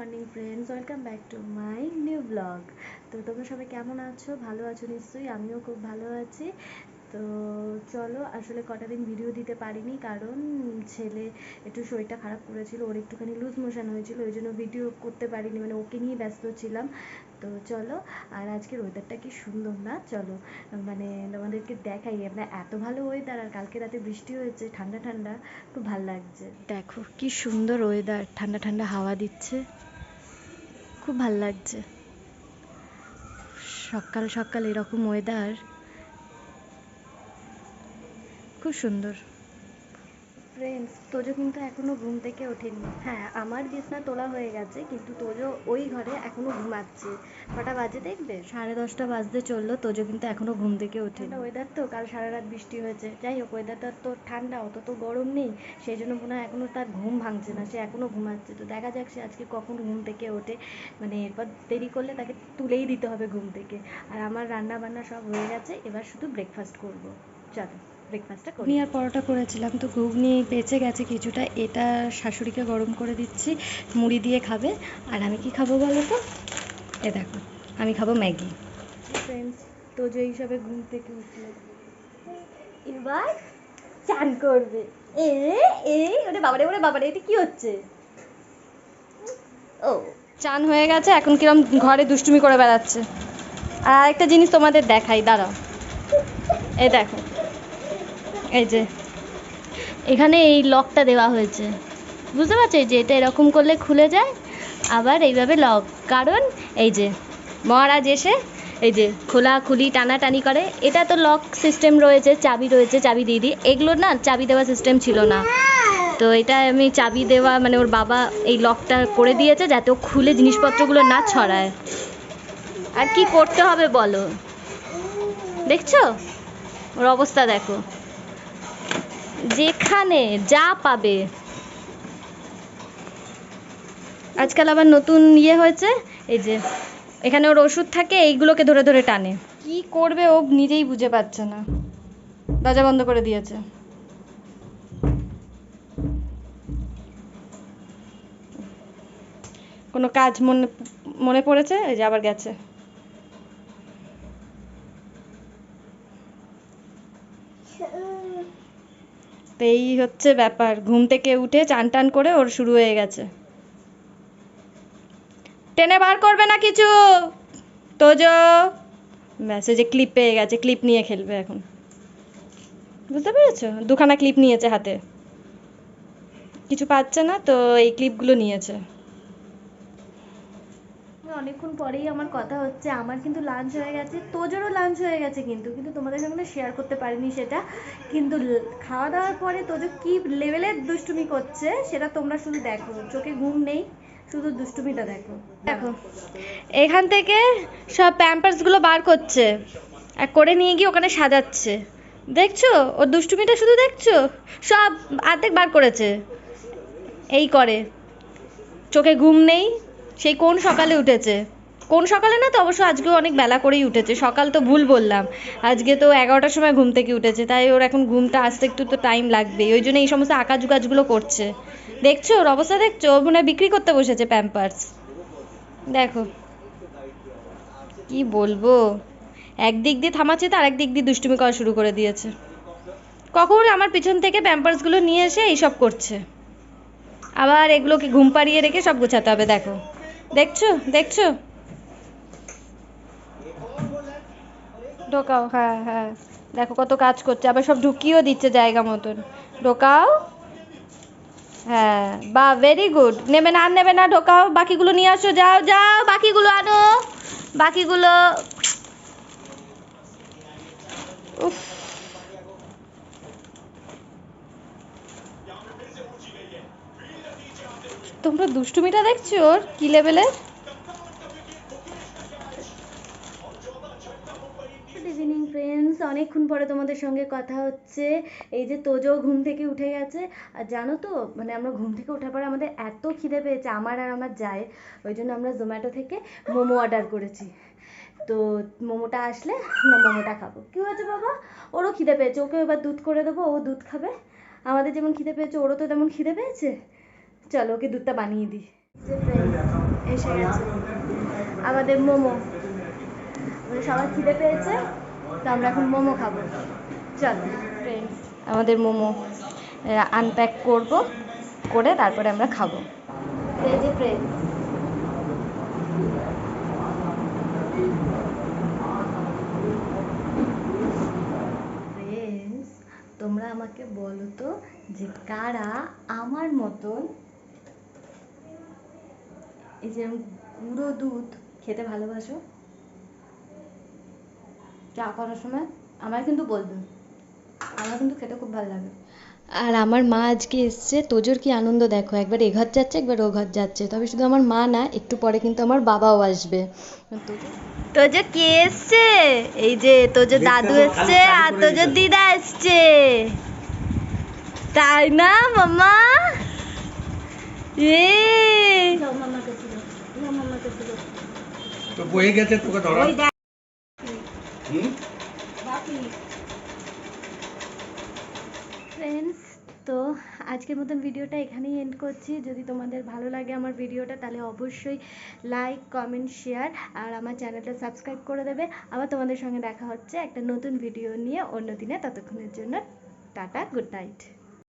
Morning friends welcome back to my new blog তো তোমরা সবাই কেমন আছো? ভালো আছো নিশ্চয়ই? আমিও খুব ভালো আছি। তো চলো, আসলে কটা দিন ভিডিও দিতে পারিনি, কারণ ছেলে একটু শরীরটা খারাপ করেছিল, ওর একটুখানি লুজ মোশন হয়েছিল, ওই জন্য ভিডিও করতে পারিনি মানে ওকে নিয়ে ব্যস্ত ছিলাম। তো চলো, আর আজকের ওয়েদারটা কি সুন্দর না? চলো মানে তোমাদেরকে দেখাই, আমরা এত ভালো ওয়েদার আর কালকে রাতে বৃষ্টি হয়েছে, ঠান্ডা ঠান্ডা, খুব ভালো লাগছে। দেখো, কি সুন্দর ওয়েদার ঠান্ডা ঠান্ডা হাওয়া দিচ্ছে। খুব ভালো লাগছে। সকাল সকাল এরকম ওয়েদার খুব সুন্দর। ফ্রেন্ডস তোজো কিন্তু এখনও ঘুম থেকে ওঠেনি। হ্যাঁ আমার বিছনা তোলা হয়ে গেছে কিন্তু তোজো ওই ঘরে এখনও ঘুমাচ্ছে। কটা বাজে দেখবে? সাড়ে দশটা বাজতে চলল তোজো কিন্তু এখনও ঘুম থেকে ওঠেনি। ওয়েদার তো কাল সারা রাত বৃষ্টি হয়েছে। যাই হোক ওয়েদারটা তো ঠান্ডা অত তো গরম নেই। সেই জন্য মনে হয় এখনও তার ঘুম ভাঙছে না সে এখনও ঘুমাচ্ছে। তো দেখা যাক সে আজকে কখন ঘুম থেকে ওঠে। মানে এরপর দেরি করলে তাকে তুলেই দিতে হবে ঘুম থেকে। আর আমার রান্না বান্না সব হয়ে গেছে এবার শুধু ব্রেকফাস্ট করব। চলো। ব্রেকফাস্টটা করি আর পরোটা করেছিলাম তো ঘুগনি বেঁচে গেছে কিছুটা এটা শাশুড়িকে গরম করে দিচ্ছি মুড়ি দিয়ে খাবে। আর আমি কি খাব বলো তো? এ দেখো আমি খাব ম্যাগি। ফ্রেন্ডস তো যে হিসাবে ঘুম থেকে উঠল। এবার চান করবে। এ এই ওরে বাবারে ওরে বাবারে এটা কি হচ্ছে? ও চান হয়ে গেছে এখন কিরম ঘরে দুষ্টুমি করে বেড়াচ্ছে। আর একটা জিনিস তোমাদের দেখাই দাঁড়াও। এ দেখো এই যে, এখানে এই লকটা দেওয়া হয়েছে। বুঝতে পারছ? এই যে, এটা এরকম করলে খুলে যায়, আবার এইভাবে লক কারণ, এই যে, মহারাজ এসে, এই যে, খোলা খোলাখুলি টানাটানি করে। এটা তো লক সিস্টেম রয়েছে, চাবি রয়েছে, চাবি দিয়ে দিই। এগুলো না, চাবি দেওয়া সিস্টেম ছিল না। তো এটা আমি চাবি দেওয়া মানে ওর বাবা এই লকটা করে দিয়েছে যাতে ও খুলে জিনিসপত্রগুলো না ছড়ায়। আর কি করতে হবে বলো? দেখছ? ওর অবস্থা দেখো। যেখানে যা পাবে। আজকাল আবার নতুন ইয়ে হয়েছে এই যে এখানে ওর ওষুধ থাকে এইগুলোকে ধরে ধরে টানে। কি করবে ও নিজেই বুঝে পাচ্ছে না। দরজা বন্ধ করে দিয়েছে। কোনো কাজ মনে মনে পড়েছে? এই যে আবার গেছে। তো এই হচ্ছে ব্যাপার। ঘুম থেকে উঠে চান টান করে ওর শুরু হয়ে গেছে। টেনে বার করবে না কিছু? তোজো! ব্যাস যে ক্লিপ পেয়ে গেছে ক্লিপ নিয়ে খেলবে এখন। বুঝতে পেরেছ? দুখানা ক্লিপ নিয়েছে হাতে। কিছু পাচ্ছে না, তো এই ক্লিপগুলো নিয়েছে। অনেকক্ষণ পরেই আমার কথা হচ্ছে। আমার কিন্তু লাঞ্চ হয়ে গেছে। তোজোরও লাঞ্চ হয়ে গেছে কিন্তু। কিন্তু তোমাদের সঙ্গে শেয়ার করতে পারিনি সেটা। কিন্তু খাওয়া দাওয়ার পরে তোজো কি লেভেলের দুষ্টুমি করছে সেটা তোমরা শুধু দেখো। চোখে ঘুম নেই, শুধু দুষ্টুমিটা দেখো। দেখো। এখান থেকে সব প্যাম্পার্সগুলো বার করছে আর করে নিয়ে গিয়ে ওখানে সাজাচ্ছে। দেখছ? ওর দুষ্টুমিটা শুধু দেখছ? সব অর্ধেক বার করেছে। এই করে। চোখে ঘুম নেই সেই কোন সকালে উঠেছে? কোন সকালে না তো অবশ্য আজকেও অনেক বেলা করেই উঠেছে। সকাল তো ভুল বললাম। আজকে তো এগারোটার সময় ঘুম থেকে উঠেছে, তাই ওর এখন ঘুমটা আসতে একটু তো টাইম লাগবে ওই জন্য এই সমস্ত আকাজ কাজগুলো করছে। দেখছ ওর অবস্থা দেখছ? ও মনে বিক্রি করতে বসেছে প্যাম্পার্স দেখো। কি বলব? একদিক দিয়ে থামাচ্ছে তো আরেক দিক দিয়ে দুষ্টুমি করা শুরু করে দিয়েছে। কখন আমার পিছন থেকে প্যাম্পার্সগুলো নিয়ে এসে এইসব করছে? আবার এগুলোকে ঘুম পাড়িয়ে রেখে সব গোছাতে হবে, দেখো। দেখছ দেখছ? ঢোকাও হ্যাঁ হ্যাঁ। দেখো কত কাজ করছে, আবার সব ঢুকিয়েও দিচ্ছে জায়গা মতন। ঢোকাও। হ্যাঁ বা ভেরি গুড নেবে না, আর নেবে না, ঢোকাও। বাকিগুলো নিয়ে আসো, যাও যাও, বাকিগুলো আনো। বাকিগুলো উফ। তোমরা দুষ্টুমিটা দেখছ ওর? কি ইভিনিং ফ্রেন্ডস অনেকক্ষণ পরে তোমাদের সঙ্গে কথা হচ্ছে। এই যে তোজো ঘুম থেকে উঠে গেছে। আর জানো তো মানে আমরা ঘুম থেকে ওঠার পরে আমাদের এত খিদে পেয়েছে, আমার আর আমার যায় ওই জন্য আমরা জোম্যাটো থেকে মোমো অর্ডার করেছি। তো মোমোটা আসলে আমরা মোমোটা খাব। কি হয়েছে বাবা? ওরও খিদে পেয়েছে। ওকে এবার দুধ করে দেবো, ও দুধ খাবে। আমাদের যেমন খিদে পেয়েছে, ওরও তো তেমন খিদে পেয়েছে? চলো ওকে দুধটা বানিয়ে দিই। এসে গেছে। আমাদের মোমো। সবার খিদে পেয়েছে, তো আমরা এখন মোমো খাব। চলো ফ্রেন্ডস আমাদের মোমো আনপ্যাক করব, করে তারপরে আমরা খাব। ফ্রেন্ডস তোমরা আমাকে বলো তো যে কারা আমার মতন এই যে গুঁড়ো দুধ খেতে ভালোবাসো চা করার সময় আমার কিন্তু বলবে। আমার কিন্তু খেতে খুব ভালো লাগে। আর আমার মা আজকে এসছে তোজোর কি আনন্দ দেখো? একবার এ ঘর যাচ্ছে একবার ও ঘর যাচ্ছে। তবে শুধু আমার মা না একটু পরে কিন্তু আমার বাবাও আসবে। তোজো কে এসছে? এই যে তোজো দাদু এসছে আর তোজোর দিদা এসছে। তাই না মামা এ তো বয়ে গেছে তোকে ধরা। হুম? ফ্রেন্ডস তো আজকের মতন ভিডিওটা এখানেই এন্ড করছি। যদি তোমাদের ভালো লাগে আমার ভিডিওটা তাহলে অবশ্যই লাইক কমেন্ট শেয়ার আর আমার চ্যানেলটা সাবস্ক্রাইব করে দেবে। আবার তোমাদের সঙ্গে দেখা হচ্ছে একটা নতুন ভিডিও নিয়ে অন্য দিনে। ততক্ষণের জন্য টাটা গুড নাইট